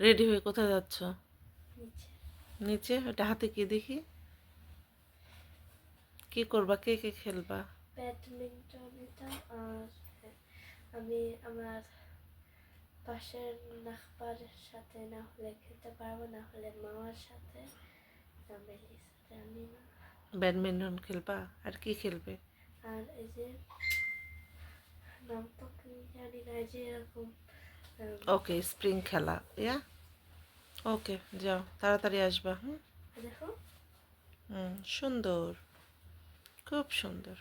Ready হয়ে কোথায় যাচ্ছ? নিচে। নিচে? ওটা হাতে কি দেখি? কি করবা? কে কে খেলবা? ব্যাডমিন্টন আর আমি আমার পাশের নাখবার সাথে না হলে খেলতে পারব না হলে মামার সাথে না সাথে আমি না। ব্যাডমিন্টন খেলবা? আর কি খেলবে? আর এই যে নাম তো কি জানি না যে এরকম ওকে স্প্রিং খেলা ইয়া ওকে যাও তাড়াতাড়ি আসবা হুম? হুম সুন্দর খুব সুন্দর।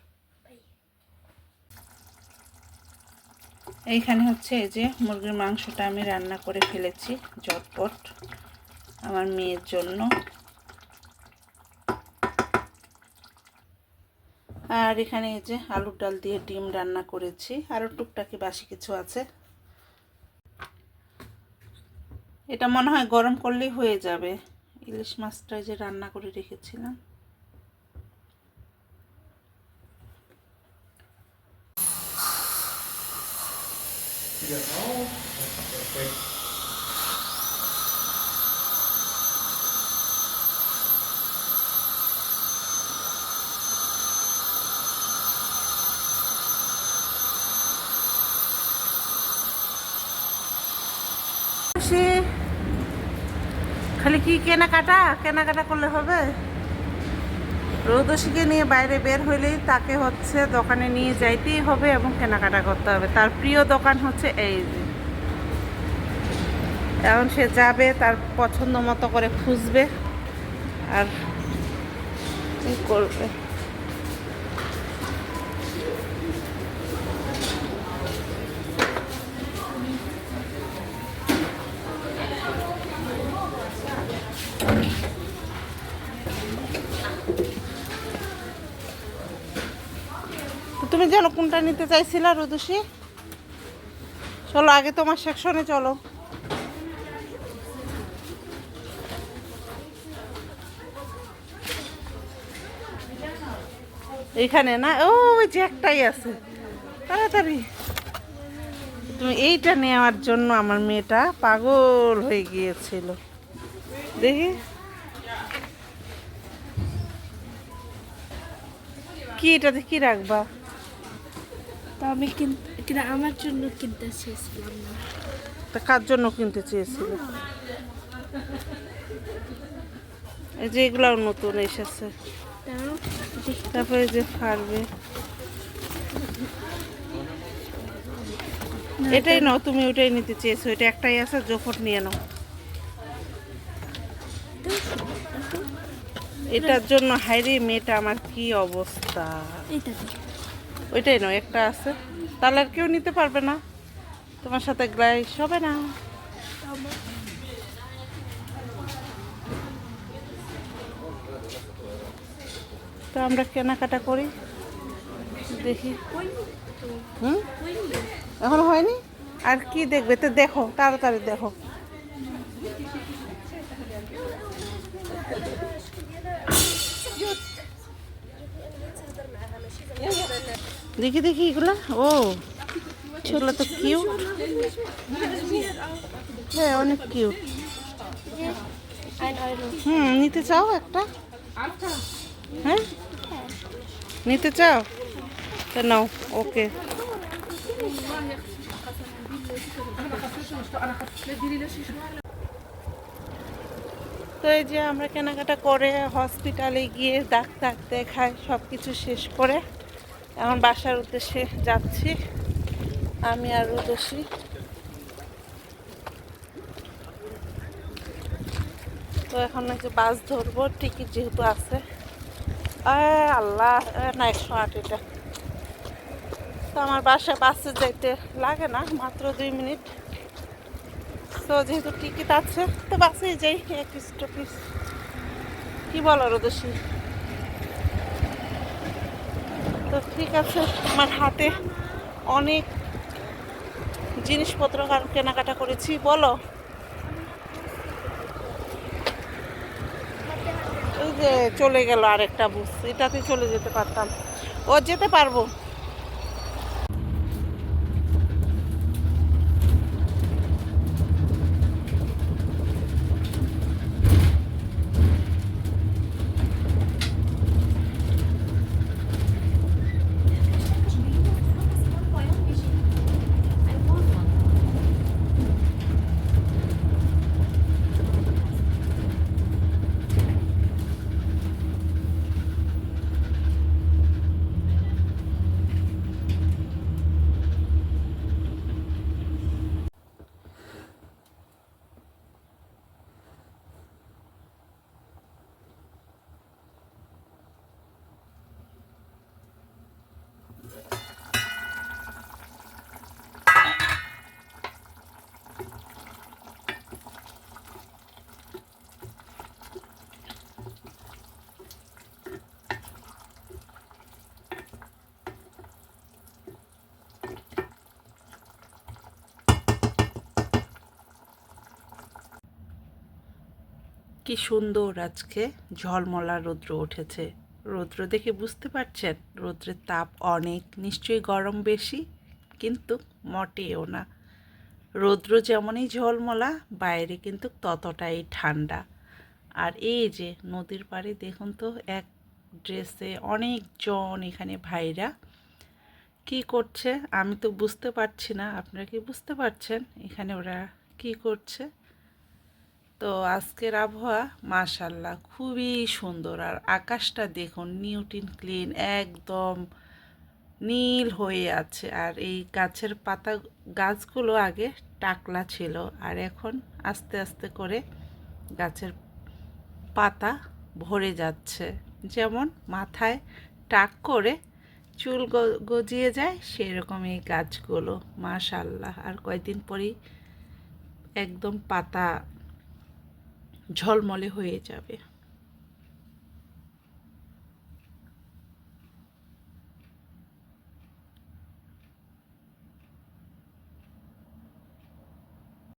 এইখানে হচ্ছে এই যে মুরগির মাংসটা আমি রান্না করে ফেলেছি ঝটপট আমার মেয়ের জন্য। আর এখানে এই যে আলুর ডাল দিয়ে ডিম রান্না করেছি আরও টুকটাকি বাসি কিছু আছে। এটা মনে হয় গরম করলেই হয়ে যাবে। ইলিশ মাছটা যে রান্না করে রেখেছিলাম। খুশি খালি কি কেনাকাটা? কেনাকাটা করলে হবে? রৌদশীকে নিয়ে বাইরে বের হইলেই তাকে হচ্ছে দোকানে নিয়ে যাইতেই হবে এবং কেনাকাটা করতে হবে। তার প্রিয় দোকান হচ্ছে এই যে। এখন সে যাবে, তার পছন্দ মতো করে খুঁজবে আর কি করবে। তুমি জানো কোনটা নিতে চাইছিলা রুদুষি চলো, আগে তোমার সেকশনে চলো। এইখানে না? ওই যে একটাই আছে। তাড়াতাড়ি। তুমি এইটা নেওয়ার জন্য আমার মেয়েটা পাগল হয়ে গিয়েছিল। দেখি। কি এটাতে কি রাখবা? তো আমি কিন- আমার জন্য কিনতে চেয়েছিলাম না। তা কার জন্য কিনতে চেয়েছিল? এই যে এগুলাও নতুন এসেছে। তারপরে যে ফারবে এটাই নাও তুমি ওটাই নিতে চেয়েছো এটা একটাই আছে জোফট নিয়ে নাও। এটার জন্য হাইরে মেয়েটা আমার কি অবস্থা? ওইটাই নাও একটা আছে। তাহলে আর কেউ নিতে পারবে না। তোমার সাথে গ্লাইস হবে না। তো আমরা কেনাকাটা করি। দেখি। হুম? এখনও হয়নি? আর কি দেখবে? তো দেখো তাড়াতাড়ি দেখো। দেখি দেখি এগুলা। ও, এগুলো তো কিউট হ্যাঁ অনেক কিউট হুম, নিতে চাও একটা? হ্যাঁ? নিতে চাও? তো নাও, ওকে। তো এই যে আমরা কেনাকাটা করে হসপিটালে গিয়ে ডাক্তার দেখায় সব কিছু শেষ করে। এখন বাসার উদ্দেশ্যে যাচ্ছি। আমি আর রুদসী তো এখন যে বাস ধরবো, টিকিট যেহেতু আছে। আল্লাহ না একশো আট এটা। তো আমার বাসায় বাসে যাইতে লাগে না, মাত্র দুই মিনিট। তো যেহেতু টিকিট আছে, তো বাসেই যাই এক স্টপিস কি বলো রোদসী তো ঠিক আছে আমার হাতে অনেক জিনিসপত্র কেনাকাটা করেছি, বলো। চলে গেল আরেকটা বুস এটাতে চলে যেতে পারতাম। ও যেতে পারব। কি সুন্দর আজকে ঝলমলা রৌদ্র উঠেছে। রৌদ্র দেখে বুঝতে পারছেন, রৌদ্রের তাপ অনেক, নিশ্চয়ই গরম বেশি, কিন্তু মোটেও না। রৌদ্র যেমনই ঝলমলা, বাইরে কিন্তু ততটাই ঠান্ডা। আর এই যে নদীর পাড়ে দেখুন তো, এক ড্রেসে অনেকজন এখানে ভাইরা। কি করছে আমি তো বুঝতে পারছি না, আপনারা কি বুঝতে পারছেন এখানে ওরা কি করছে? তো আজকের আবহাওয়া মাশাল্লাহ খুবই সুন্দর। আর আকাশটা দেখুন নিউটিন ক্লিন, একদম নীল হয়ে আছে। আর এই গাছের পাতা গাছগুলো আগে টাকলা ছিল, আর এখন আস্তে আস্তে করে গাছের পাতা ভরে যাচ্ছে। যেমন মাথায় টাক করে চুল গজিয়ে যায়, সেরকম এই গাছগুলো মাশাল্লাহ আর কয়েকদিন পরেই একদম পাতা ঝলমলে হয়ে যাবে।